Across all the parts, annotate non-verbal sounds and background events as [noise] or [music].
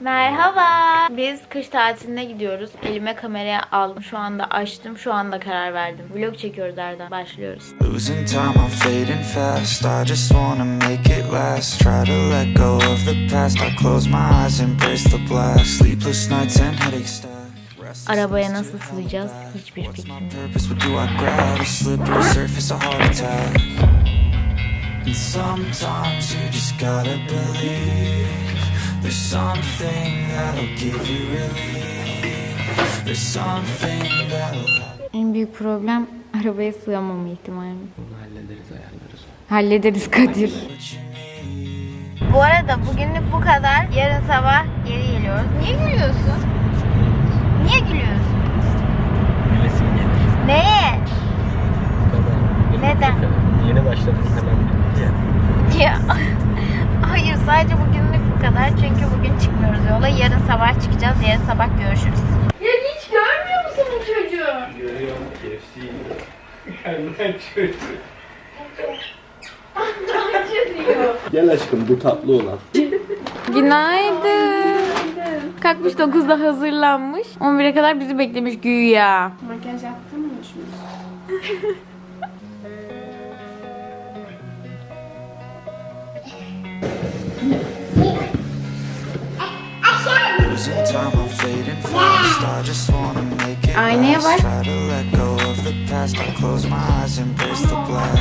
Merhaba. Biz kış tatiline gidiyoruz. Elime kamerayı aldım. Şu anda açtım. Şu anda karar verdim. Vlog çekiyoruz Erdem. Başlıyoruz. Losing time, I'm fading fast. I just wanna make it last. Try to let go of the past. I close my eyes, embrace the blast. Sleepless nights and stack. Restless Arabaya nasıl sığacağız? Hiçbir fikrim yok. There's something that'll give you relief. There's something that'll. En büyük problem arabaya sığamama ihtimalimiz. Bunu hallederiz ayarlarız. Hallederiz Kadir. Bu arada bugünlük bu kadar. Yarın sabah geri geliyoruz. Niye gülüyorsun? Niye gülüyorsun? Gülesim gelir. Neye? Neden? Yeni başladım hemen ya. [laughs] Hayır sadece bugünlük bu kadar. Çünkü bugün çıkmıyoruz yola. Yarın sabah çıkacağız. Yarın sabah görüşürüz. Ya hiç görmüyor musun bu çocuğu? Görüyorum yiyor. Hemen çocuğu. Gel aşkım bu tatlı olan. Günaydın. Kalkmış 9'da hazırlanmış. 11'e kadar bizi beklemiş güya. Makyaj yaptın mı şimdi? A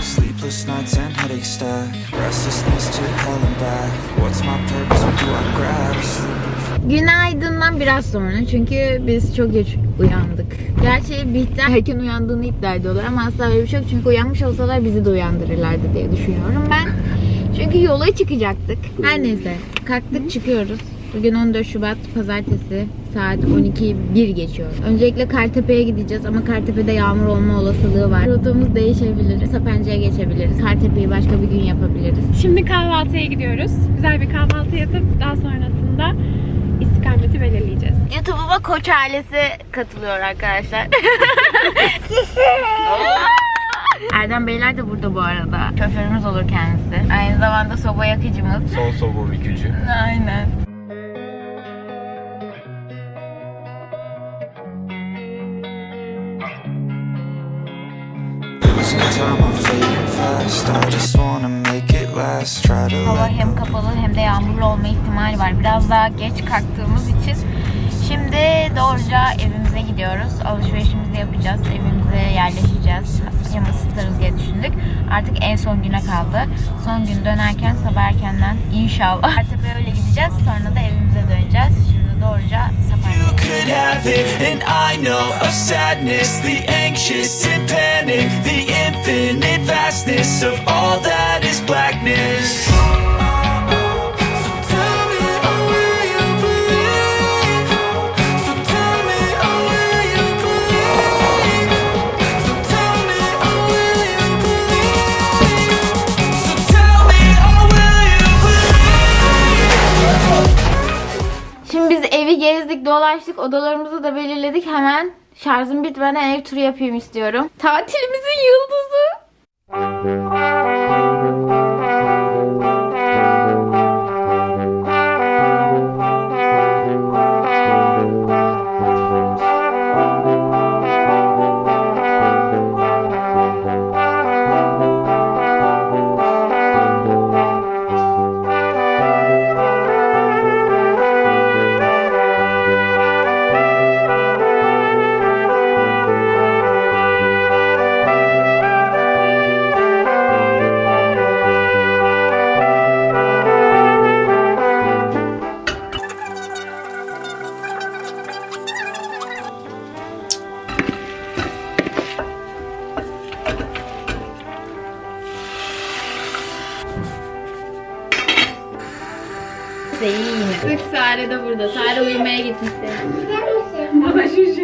slippery Günaydın'dan biraz sonra çünkü biz çok geç uyandık. Gerçi Bihter erken uyandığını iddia ediyorlar ama asla öyle bir şey yok. Çünkü uyanmış olsalar bizi de uyandırırlardı diye düşünüyorum ben. Çünkü yola çıkacaktık. Her neyse kalktık çıkıyoruz. Bugün 14 Şubat Pazartesi saat 12 1 geçiyor. Öncelikle Kartepe'ye gideceğiz ama Kartepe'de yağmur olma olasılığı var. Rotamız değişebilir. Sapanca'ya geçebiliriz. Kartepe'yi başka bir gün yapabiliriz. Şimdi kahvaltıya gidiyoruz. Güzel bir kahvaltı yapıp daha sonrasında istikameti belirleyeceğiz. YouTube'uma Koç ailesi katılıyor arkadaşlar. [laughs] Erdem Beyler de burada bu arada. Şoförümüz olur kendisi. Aynı zamanda soba yakıcımız. Son sobu bükücü. Aynen. Hava hem kapalı hem de yağmurlu olma ihtimali var. Biraz daha geç kalktığımız için. Şimdi doğruca evimize gidiyoruz. Alışverişimizi yapacağız. Evimize yerleşeceğiz. Hem ısıtırız diye düşündük. Artık en son güne kaldı. Son gün dönerken sabah erkenden inşallah. Kartepe'ye öyle gideceğiz. Sonra da evimize döneceğiz. Doğruca could have it, and I know of sadness, the anxious and panic, the infinite vastness of all that is blackness. Dolaştık, odalarımızı da belirledik. Hemen şarjım bitmeden ev turu yapayım istiyorum. Tatilimizin yıldızı. Sare de burada. Sare uyumaya gitmişti. Bana şuşu.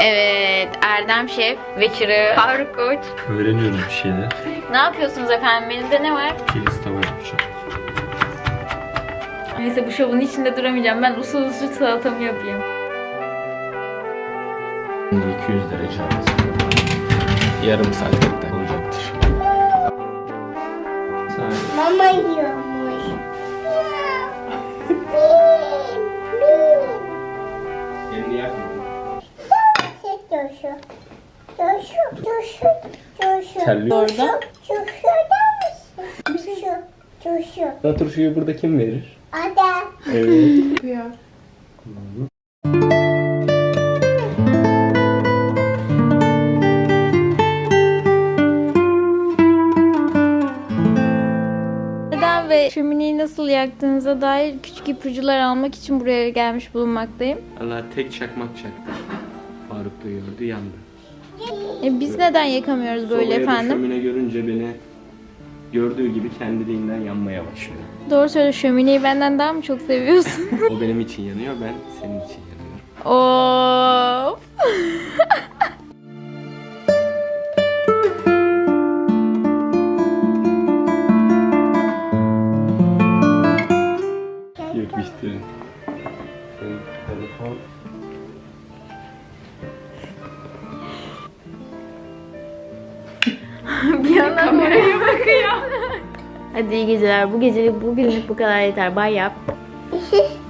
Evet, Erdem Şef ve çırağı Faruk Koç. Öğreniyoruz bir şeyler. Ne yapıyorsunuz efendim? Menüde ne var? Kilis tava yapacağım. Neyse bu şovun içinde duramayacağım. Ben usul usul salatamı yapayım. Şimdi 200 derece havası. Yarım saat olacaktır. Mama yiyormuş. Coşu. Coşu, coşu, coşu. Kelli. Orada. Coşu öder misin? Coşu, coşu. Bana turşuyu burada kim verir? Ada. Evet. Ya. Neden ve şömineyi nasıl yaktığınıza dair küçük ipuçları almak için buraya gelmiş bulunmaktayım. Allah tek çakmak çaktı. Gördü yandı. E biz neden yakamıyoruz böyle Sobaya efendim? Şömine görünce beni gördüğü gibi kendiliğinden yanmaya başlıyor. Doğru söyle şömineyi benden daha mı çok seviyorsun? O benim için yanıyor, ben senin için yanıyorum. of. [laughs] geceler. Bu gecelik bugünlük bu kadar yeter. Bay yap. [laughs]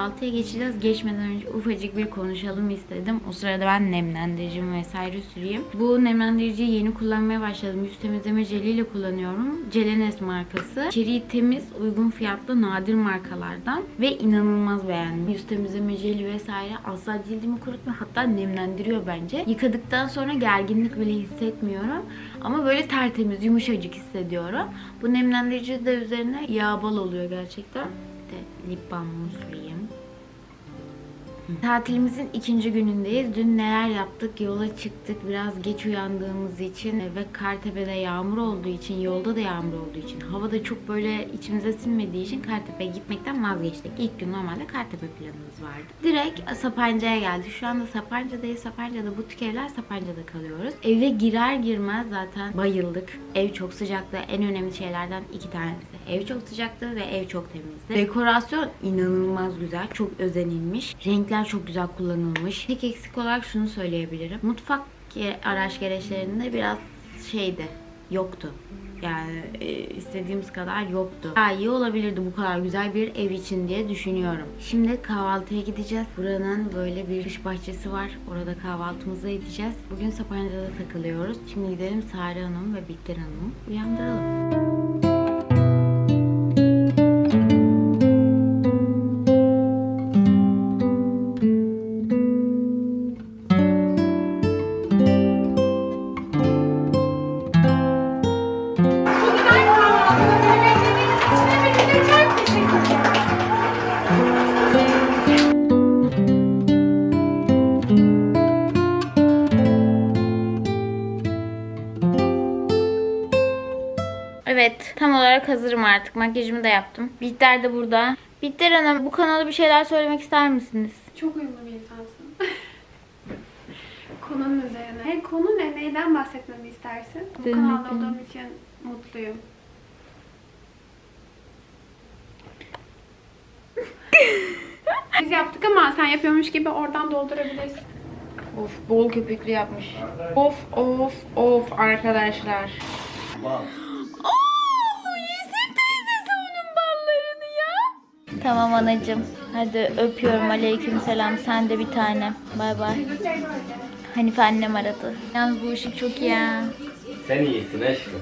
kahvaltıya geçeceğiz. Geçmeden önce ufacık bir konuşalım istedim. O sırada ben nemlendiricimi vesaire süreyim. Bu nemlendiriciyi yeni kullanmaya başladım. Yüz temizleme jeliyle kullanıyorum. Celenes markası. İçeriği temiz, uygun fiyatlı, nadir markalardan ve inanılmaz beğendim. Yüz temizleme jeli vesaire asla cildimi kurutmuyor. Hatta nemlendiriyor bence. Yıkadıktan sonra gerginlik bile hissetmiyorum. Ama böyle tertemiz, yumuşacık hissediyorum. Bu nemlendirici de üzerine yağ bal oluyor gerçekten de lip balmımı süreyim. Tatilimizin ikinci günündeyiz. Dün neler yaptık? Yola çıktık. Biraz geç uyandığımız için ve Kartepe'de yağmur olduğu için, yolda da yağmur olduğu için, hava da çok böyle içimize sinmediği için Kartepe'ye gitmekten vazgeçtik. İlk gün normalde Kartepe planımız vardı. Direkt Sapanca'ya geldik. Şu anda Sapanca'dayız. Sapanca'da butik evler Sapanca'da kalıyoruz. Eve girer girmez zaten bayıldık. Ev çok sıcaktı. En önemli şeylerden iki tanesi. Ev çok sıcaktı ve ev çok temizdi. Dekorasyon inanılmaz güzel. Çok özenilmiş. Renkler çok güzel kullanılmış. Tek eksik olarak şunu söyleyebilirim. Mutfak araç gereçlerinde biraz şeydi. Yoktu. Yani e, istediğimiz kadar yoktu. Daha iyi olabilirdi bu kadar güzel bir ev için diye düşünüyorum. Şimdi kahvaltıya gideceğiz. Buranın böyle bir kış bahçesi var. Orada kahvaltımızı edeceğiz. Bugün Sapanca'da takılıyoruz. Şimdi gidelim Sare Hanım ve Bihter Hanım'ı uyandıralım. Evet, tam olarak hazırım artık. Makyajımı da yaptım. Bihter de burada. Bihter Hanım, bu kanala bir şeyler söylemek ister misiniz? Çok uyumlu bir insansın. [laughs] Konunun üzerine. Hey, konu ne? Neyden bahsetmemi istersin? Bu kanalda olduğum için mutluyum. [laughs] Biz yaptık ama sen yapıyormuş gibi oradan doldurabilirsin. Of, bol köpüklü yapmış. Of, of, of arkadaşlar. Tamam anacığım. Hadi öpüyorum. Aleyküm selam. Sen de bir tane. Bay bay. Hanife annem aradı. Yalnız bu ışık çok iyi ha. Sen iyisin aşkım.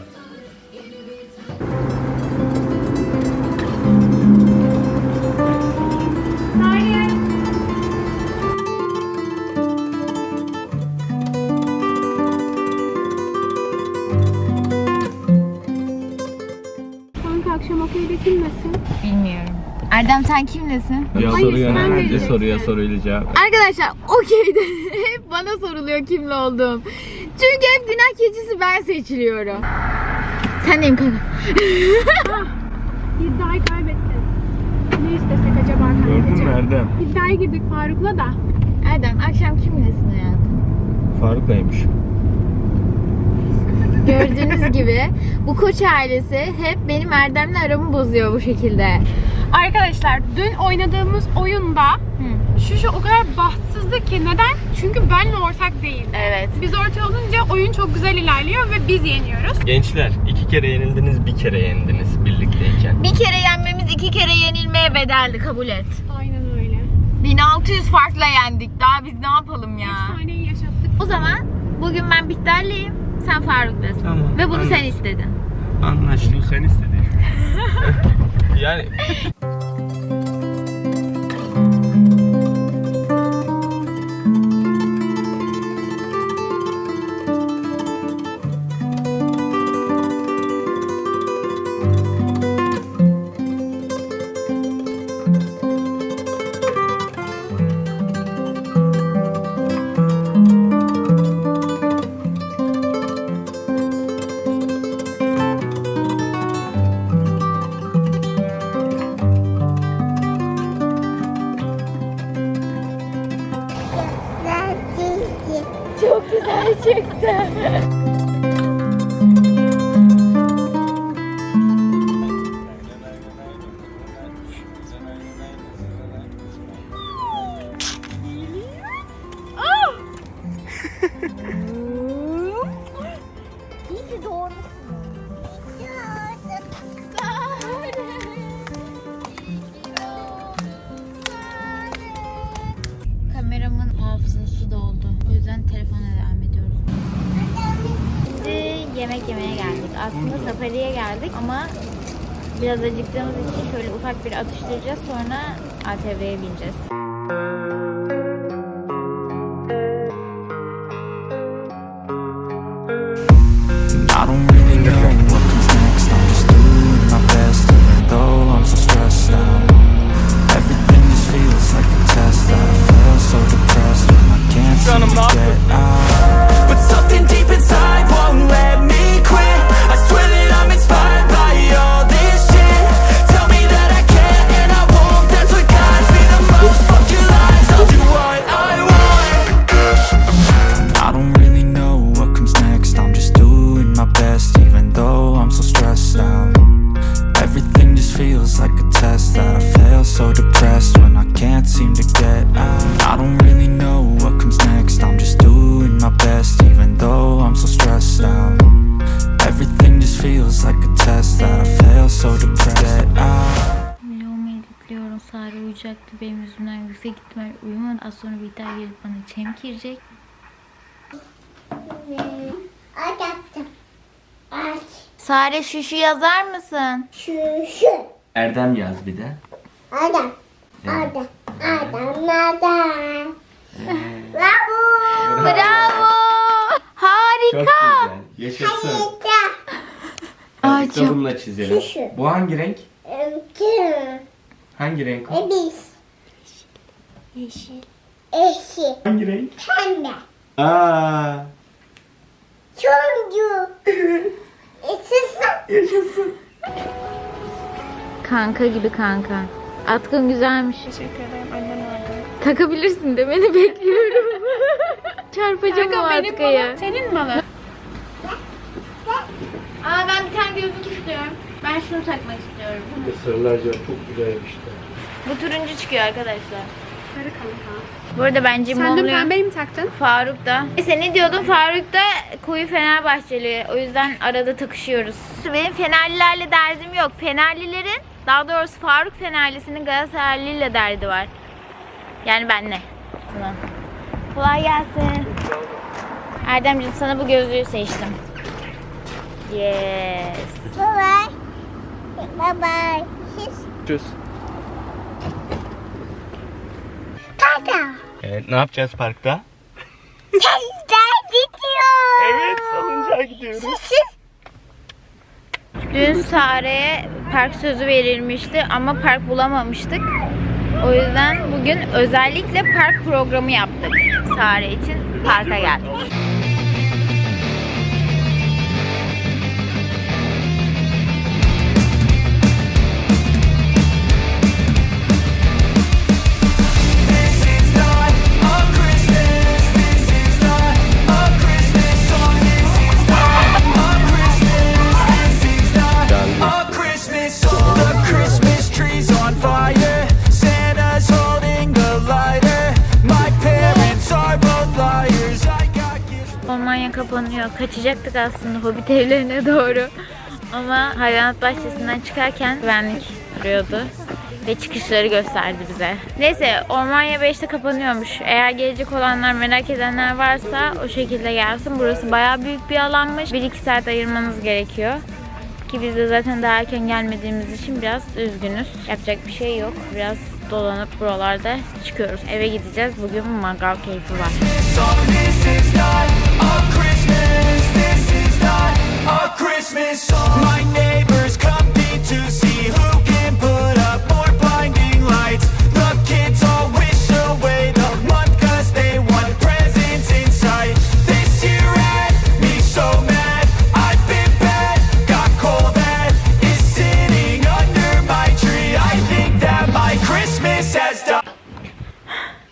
Kanka akşam okula kimlesin? Erdem sen kimlesin? Ya Hayır, soruya sen ne? vereceksin. soruya soruyla cevap. Arkadaşlar okeyde [laughs] hep bana soruluyor kimle olduğum. Çünkü hep günah keçisi ben seçiliyorum. Sen deyim kanka. İddiayı kaybettin. Ne istesek acaba kanka? Gördün mü Erdem? İddiaya girdik Faruk'la da. Erdem akşam kimlesin hayatım? Faruk'laymış. Gördüğünüz [laughs] gibi bu koç ailesi hep benim Erdem'le aramı bozuyor bu şekilde. Arkadaşlar dün oynadığımız oyunda şu şu o kadar bahtsızdı ki neden? Çünkü benle ortak değil. Evet. Biz ortak olunca oyun çok güzel ilerliyor ve biz yeniyoruz. Gençler iki kere yenildiniz bir kere yendiniz birlikteyken. Bir kere yenmemiz iki kere yenilmeye bedeldi kabul et. Aynen öyle. 1600 farkla yendik. Daha biz ne yapalım ya? Efsaneyi yaşattık. O zaman bugün ben Bihter'leyim. Sen Faruk'tasın. Tamam, Ve bunu anladım. sen istedin. Anlaştık. sen istedin. yani ama biraz acıktığımız için şöyle ufak bir atıştıracağız. Sonra ATV'ye bineceğiz. So depressed. Out. Vlogumu editliyorum. Sare uyuyacaktı. Benim yüzümden yüksek ihtimal uyumadı. Az sonra Bihter gelip bana çemkirecek. Aç yaptım. Aç. Sare şu şu yazar mısın? Şu şu. Erdem yaz bir de. Adam. Adam. Adam. Adam. Bravo. Bravo! Harika! Yaşasın. Yeter. Hadi çok- kitabımla çizelim. Şu şu. Bu hangi renk? Kim? Hangi renk o? Ebis. Yeşil. Yeşil. Hangi renk? Pembe. Aa, Turuncu. [laughs] Yaşasın. yaşasın. Kanka gibi kanka. Atkın güzelmiş. Teşekkür ederim. Annem aldı. Takabilirsin demeni bekliyorum. [laughs] Çarpacağım o atkıyı. senin malın. Aa ben bir tane gözlük istiyorum. Ben şunu takmak istiyorum. Sarılarca çok güzel yapıştı. Bu turuncu çıkıyor arkadaşlar. Sarı kanka. Bu arada ben cim Sen dün oluyor. pembeyi mi taktın? Faruk da. Neyse ne diyordun? Faruk da koyu Fenerbahçeli. O yüzden arada takışıyoruz. Benim Fenerlilerle derdim yok. Fenerlilerin daha doğrusu Faruk Fenerlisinin Galatasaraylı'yla derdi var. Yani benle. Kolay gelsin. Erdemciğim sana bu gözlüğü seçtim. Yes. Bye bye. Bye bye. Çöz. kaka. Evet, ne yapacağız parkta? Tezler gidiyor. Evet, salıncağa gidiyoruz. Dün Sare'ye park sözü verilmişti ama park bulamamıştık. O yüzden bugün özellikle park programı yaptık. Sare için parka geldik. Kaçacaktık aslında Hobbit evlerine doğru. Ama hayvanat bahçesinden çıkarken güvenlik duruyordu. Ve çıkışları gösterdi bize. Neyse Ormanya 5'te kapanıyormuş. Eğer gelecek olanlar merak edenler varsa o şekilde gelsin. Burası bayağı büyük bir alanmış. 1-2 saat ayırmanız gerekiyor. Ki biz de zaten daha erken gelmediğimiz için biraz üzgünüz. Yapacak bir şey yok. Biraz dolanıp buralarda çıkıyoruz. Eve gideceğiz. Bugün mangal keyfi var.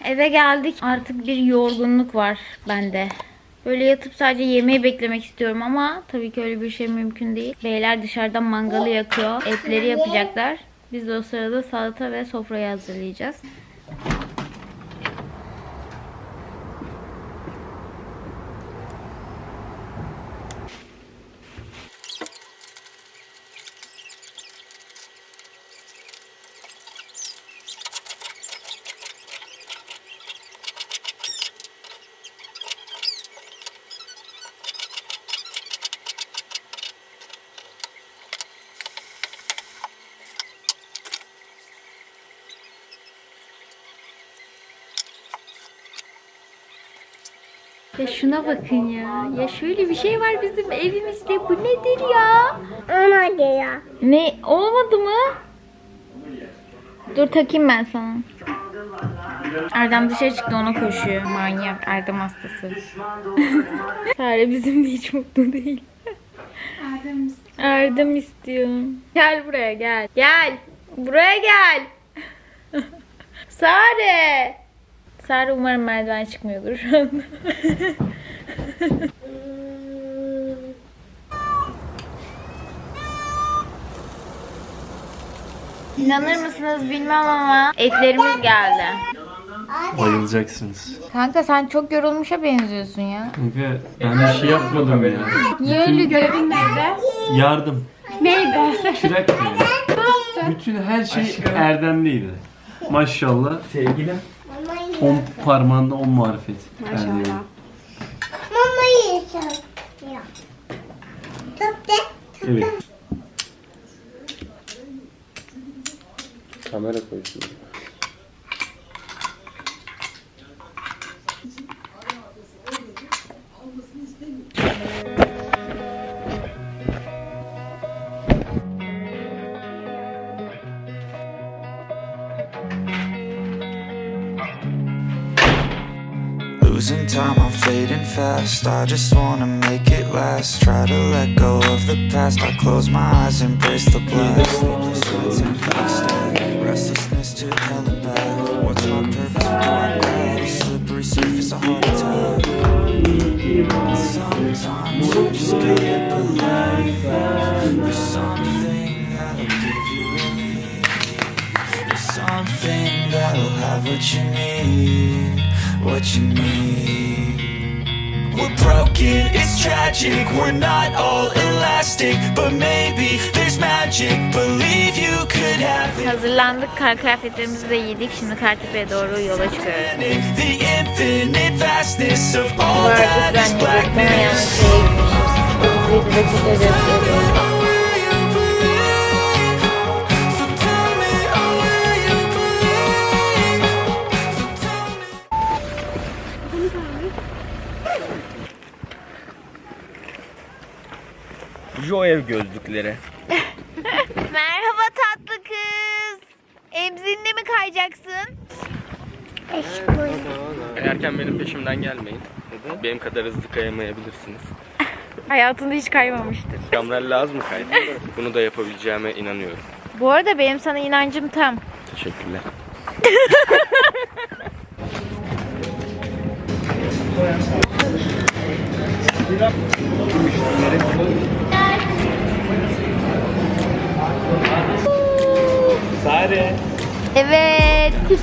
Eve geldik. Artık bir yorgunluk var bende. Böyle yatıp sadece yemeği beklemek istiyorum ama tabii ki öyle bir şey mümkün değil. Beyler dışarıdan mangalı yakıyor. Etleri yapacaklar. Biz de o sırada salata ve sofrayı hazırlayacağız. Ya şuna bakın ya. Ya şöyle bir şey var bizim evimizde. Bu nedir ya? Ona diyor. Ne olmadı mı? Dur takayım ben sana. Erdem dışarı çıktı ona koşuyor. Manyak Erdem hastası. [laughs] Sare bizim de hiç mutlu değil. Erdem Erdem istiyor. Gel buraya gel. Gel. Buraya gel. [laughs] Sare. Sare umarım merdiven çıkmıyordur şu anda. [laughs] İnanır mısınız bilmem ama etlerimiz geldi. Bayılacaksınız. Kanka sen çok yorulmuşa benziyorsun ya. Kanka ben bir şey yapmadım ya. Niye öyle diyorsun? Yardım. Neydi? Çırak. Bütün her şey Erdem'liydi. Maşallah. Sevgilim. On parmağında on marifet. Maşallah. Mama yiyorsun. Ya. Tut de. Evet. Kamera koysun. Losing fading fast. I just wanna make it last. Try to let go of the past. I close my eyes, embrace the blast. Sleepless nights and constant restlessness to hell and back. What's my purpose? Do I grab? A slippery surface, a heart attack. Sometimes you just gotta believe. There's something that'll give you relief. There's something that'll have what you need, what you need. We're broken, it's tragic, we're not all elastic, but maybe there's magic. Believe you could have it. Hazırlandık. Kar kıyafetlerimizi de giydik. Şimdi Kartepe'ye doğru yola çıkıyoruz. The infinite vastness of all Bu arada that is güvenlik black bekleme yanlış şeye gitmişiz. Biz de çok özür dilerim. Joev gözlükleri. [laughs] Merhaba tatlı kız. Emzinle mi kayacaksın? Kayarken benim peşimden gelmeyin. Benim kadar hızlı kayamayabilirsiniz. [laughs] Hayatında hiç kaymamıştır. Kamera lazım mı kaydı? Bunu da yapabileceğime inanıyorum. Bu arada benim sana inancım tam. Teşekkürler. [laughs]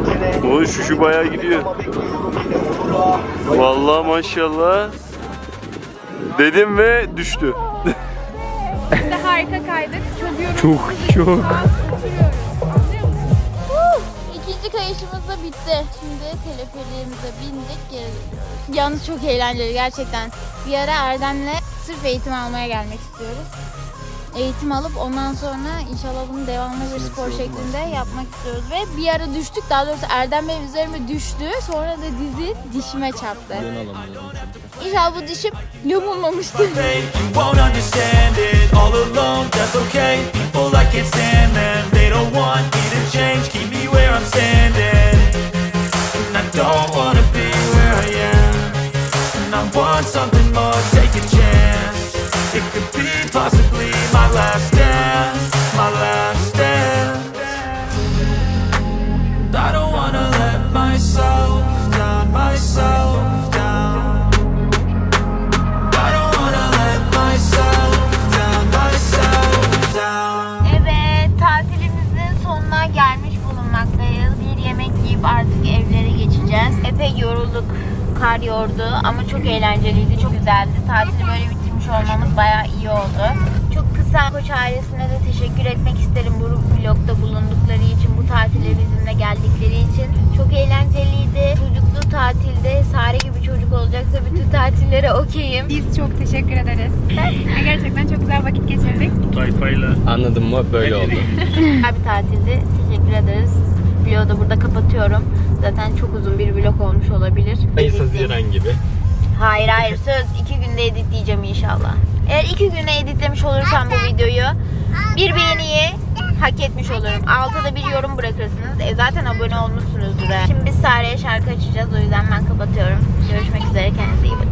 myself down. O şu şu bayağı gidiyor. Vallahi maşallah. Dedim ve düştü. Biz de harika kaydık. Çok yorulduk. Çok çok. İkinci kayışımız da bitti. Şimdi teleferiğimize bindik geri dönüyoruz. Yalnız çok eğlenceli gerçekten. Bir ara Erdem'le sırf eğitim almaya gelmek istiyoruz. Eğitim alıp ondan sonra inşallah bunu devamlı bir spor şeklinde yapmak istiyoruz. Ve bir ara düştük. Daha doğrusu Erdem benim üzerime düştü. Sonra da dizi dişime çarptı. İnşallah bu dişim yamulmamıştır. fate, you kar yordu ama çok eğlenceliydi, çok güzeldi. Tatili böyle bitirmiş olmamız bayağı iyi oldu. Çok kısa Koç ailesine de teşekkür etmek isterim bu vlogda bulundukları için, bu tatile bizimle geldikleri için. Çok eğlenceliydi. Çocuklu tatilde Sare gibi çocuk olacaksa bütün tatillere okeyim. Biz çok teşekkür ederiz. Gerçekten çok güzel vakit geçirdik. Tayfayla. Anladın mı? Böyle oldu. Güzel bir tatildi. Teşekkür ederiz. Vlogu da burada kapatıyorum. Zaten çok uzun bir vlog olmuş olabilir. Mayıs. Haziran gibi. Hayır hayır söz iki günde editleyeceğim inşallah. Eğer iki güne editlemiş olursam bu videoyu bir beğeniyi hak etmiş olurum. Altıda bir yorum bırakırsınız. E zaten abone olmuşsunuzdur. Şimdi biz Sare'ye şarkı açacağız. O yüzden ben kapatıyorum. Görüşmek üzere. Kendinize iyi bakın.